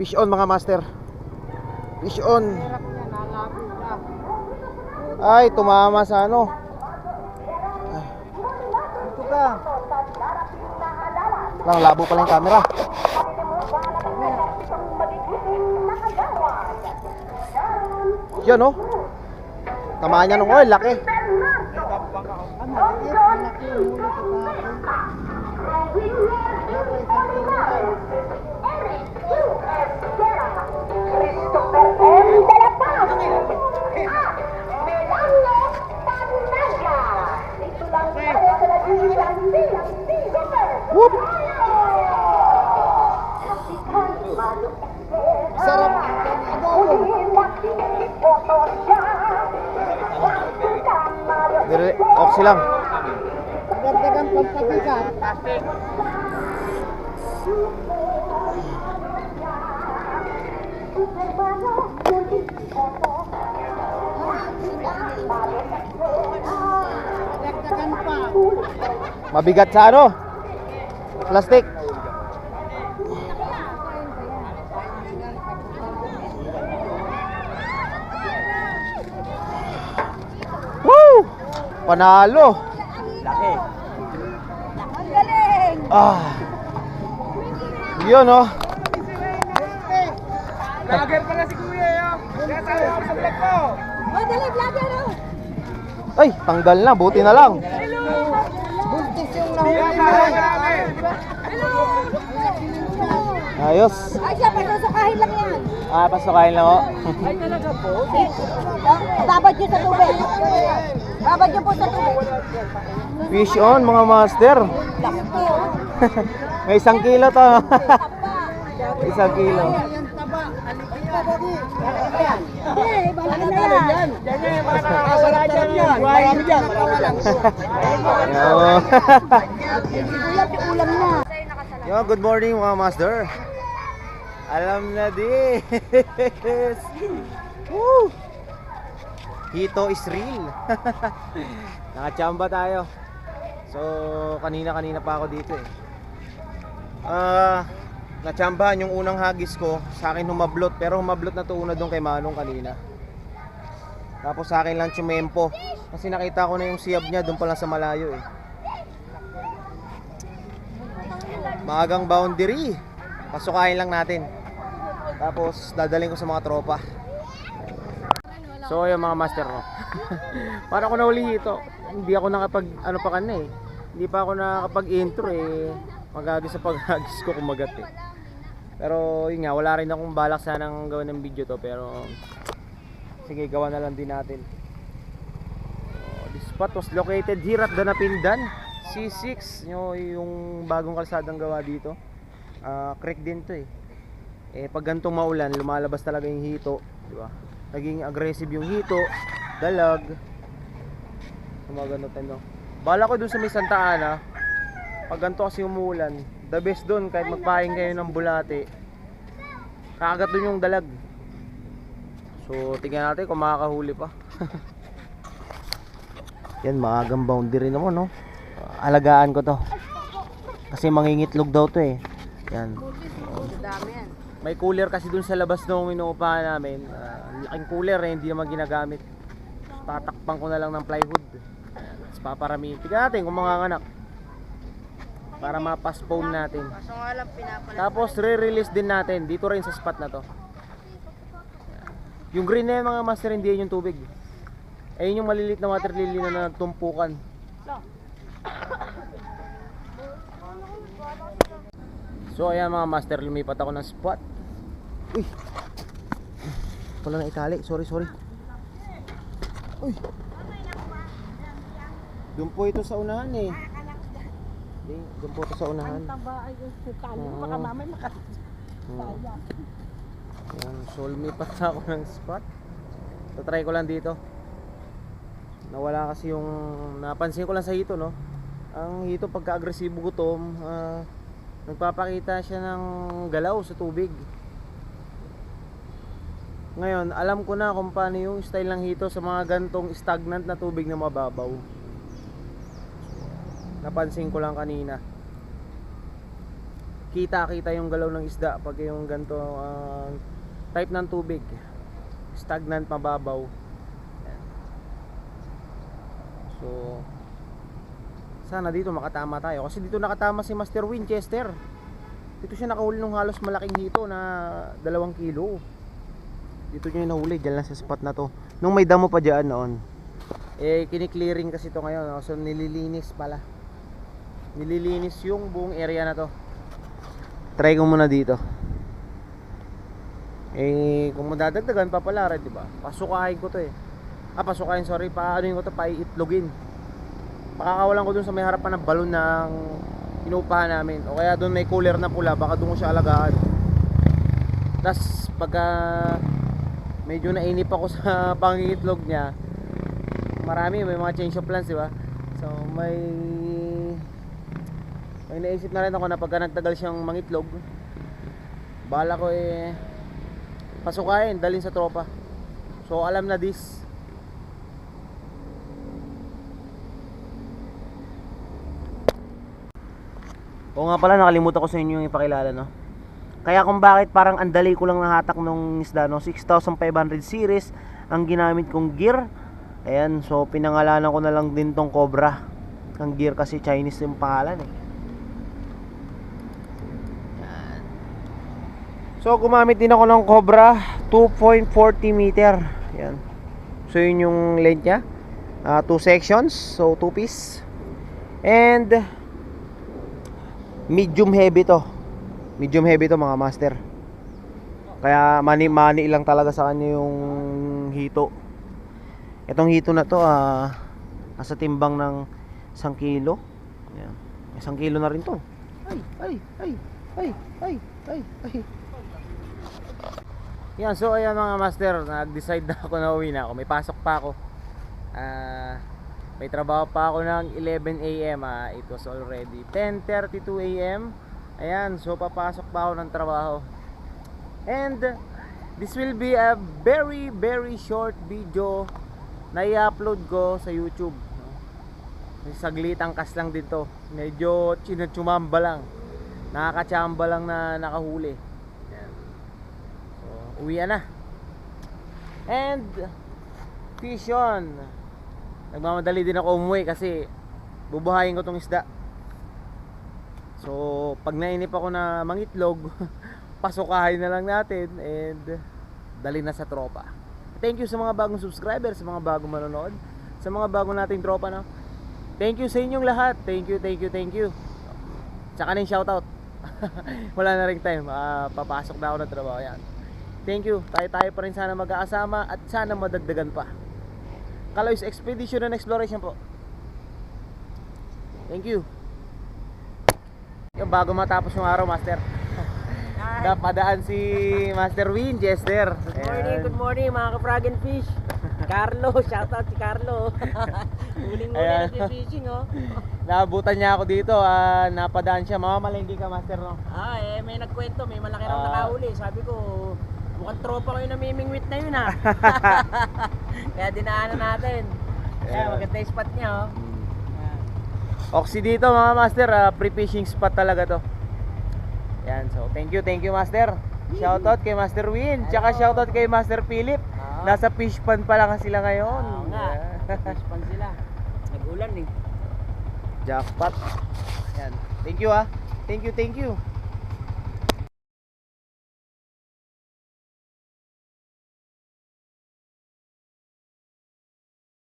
Fish on mga master. Fish on. Ay, tumama sa ano. Dito ka. Lang labo pala yung camera. Yan oh. Tamaan niya nung oil, laki. Ang Dire, oxy lang. Dagdagan pampabigat. Dagdagan pa. Mabigat sa ano? Plastic. Woo! Panalo. Laki. Ah. Yun oh. Lager pala si Kuya yun. Kaya tayo ako sa vlog ko. Oh, dali, vlogger oh. Ay, tanggal na, buti na lang. Buntis yung nahuli. Ayos. Ay, siya, pagsusukahin lang yan. Ah, pasukain lang oh. Ay talaga po. Babad nyo sa tubig. Babad nyo po sa tubig. Fish on mga master. May isang kilo to. isang kilo. Ulam, ulam na. Yo, good morning mga master. Alam na this. Woo! Hito is real. Nakachamba tayo. So, kanina-kanina pa ako dito eh. Ah, nachambahan yung unang hagis ko. Sa akin humablot, pero humablot na to una doon kay Manong kanina. Tapos sa akin lang tsumempo. Kasi nakita ko na yung siyab niya doon pa lang sa malayo eh. Maagang boundary. Pasukain lang natin. Tapos dadalhin ko sa mga tropa. So ayun mga master no. Para ako nahuli ito. Hindi ako nakapag ano pa kanina eh. Hindi pa ako nakapag intro eh. Magagis sa paghagis ko kumagat eh. Pero yun nga, wala rin akong balak sanang gawin ng video to pero sige, gawa na lang din natin. So, this spot was located here at Danapindan. C6, yung, yung bagong kalsadang gawa dito. Ah, creek din to eh. Eh pag gantong maulan, lumalabas talaga yung hito, di ba? Naging aggressive yung hito, dalag. Sumaganot ano. Bala ko dun sa may Santa Ana, pag ganito kasi umuulan, the best dun kahit magpaing kayo ng bulate. Kakagat dun yung dalag. So, tingnan natin kung makakahuli pa. Yan, maagang boundary naman, no? Alagaan ko to. Kasi mangingitlog daw to eh. Yan. Dami yan. May cooler kasi dun sa labas nung inuupahan namin. Ah, laking cooler eh, hindi naman ginagamit. Tatakpan ko na lang ng plywood. Tapos paparami. Tignan natin kung mga anak. Para ma-postpone natin. Tapos re-release din natin dito rin sa spot na to. Yung green na yan mga master hindi yan yung tubig. Ayun yung maliliit na water lily na nagtumpukan. So ayan mga master, lumipat ako ng spot. Uy! Wala na itali, sorry sorry. Uy! Doon po ito sa unahan eh. Hindi, doon po ito sa unahan. Taba ay yung sukali. Baka mamay makas... Hmm. Ayan, so lumipat ako ng spot. So try ko lang dito. Nawala kasi yung napansin ko lang sa hito no. Ang hito pagka agresibo gutom, ah, nagpapakita siya ng galaw sa tubig. Ngayon, alam ko na kung paano yung style ng hito sa mga gantong stagnant na tubig na mababaw. Napansin ko lang kanina. kita-kita yung galaw ng isda pag yung ganito ang type ng tubig. Stagnant, mababaw. So, sana dito makatama tayo. Kasi dito nakatama si Master Winchester. Dito siya nakahuli ng halos malaking hito na dalawang kilo. Dito niya nahuli, dyan lang sa spot na to. Nung may damo pa dyan noon. Eh, kiniklearing kasi to ngayon. So, nililinis pala. Nililinis yung buong area na to. Try ko muna dito. Eh, kung madadagdagan pa pala, di ba? Pasukahin ko to eh. Ah, pasukahin, sorry. Paano ko to? Paiitlogin. Pakakawalan ko dun sa may harapan ng balon ng inuupahan namin. O kaya dun may cooler na pula, baka dun ko siya alagaan. Tapos, pagka medyo nainip ako sa pangitlog niya, marami, may mga change of plans, di ba? So, may may naisip na rin ako na pagka nagtagal siyang mangitlog, bala ko eh pasukain, dalhin sa tropa. So, alam na this. Oo nga pala, nakalimutan ko sa inyo yung ipakilala, no? Kaya kung bakit parang andali ko lang nahatak nung isda, no? 6,500 series ang ginamit kong gear. Ayan, so pinangalanan ko na lang din tong Cobra. Ang gear kasi Chinese yung pangalan eh. So gumamit din ako ng Cobra 2.40 meter. Yan. So yun yung length niya. Ah, two sections, so two piece. And medium heavy to. Medium heavy to mga master. Kaya mani mani lang talaga sa kanya yung hito. Itong hito na to ah nasa timbang ng 1 kilo. Ayan. Isang kilo na rin to. Ay, ay, ay, ay, ay, ay. Yan, so ayan mga master, nag-decide na ako na uwi na ako. May pasok pa ako. Ah, may trabaho pa ako ng 11 a.m. Ah. It was already 10.32 a.m. Ayan, so papasok pa ako ng trabaho. And this will be a very very short video na i-upload ko sa YouTube. May Saglitang kas lang dito. Medyo chinuchumamba lang. Nakakachamba lang na nakahuli. Ayan. So, uwi na. And vision. Nagmamadali din ako umuwi kasi bubuhayin ko tong isda. So, pag nainip ako na mangitlog, pasukahin na lang natin and dali na sa tropa. Thank you sa mga bagong subscribers, sa mga bagong manonood, sa mga bagong nating tropa na. Thank you sa inyong lahat. Thank you, thank you, thank you. Tsaka na shoutout. Wala na rin time. Ah, papasok na ako ng trabaho. Yan. Thank you. Tayo-tayo pa rin sana mag-aasama at sana madagdagan pa. Kaloy's Expedition and Exploration po. Thank you. Yung bago matapos yung araw, Master. Napadaan si Master Winchester. Good morning, good morning mga ka-frog and fish. Carlo, shout out si Carlo. Huling-huli Ayan. na fishing oh. Naabutan niya ako dito. ah, napadaan siya. Mamamalengke ka, Master, no? Ah, eh may nagkwento, may malaki raw Ah. nakahuli. Sabi ko, mukhang tropa ko yung namimingwit na yun ah. Kaya dinaanan natin. Kaya Ayan. maganda yung spot niya oh. Ayan. Oxy dito, mga Master. ah, pre-fishing spot talaga to. Yan, so thank you, thank you, Master. Shoutout kay Master Win. Tsaka shoutout kay Master Philip. Ah. Nasa fish pan pa lang sila ngayon. Oo nga, fish pan sila. Nag-ulan eh. Jackpot. Yan. Thank you ah. Thank you, thank you.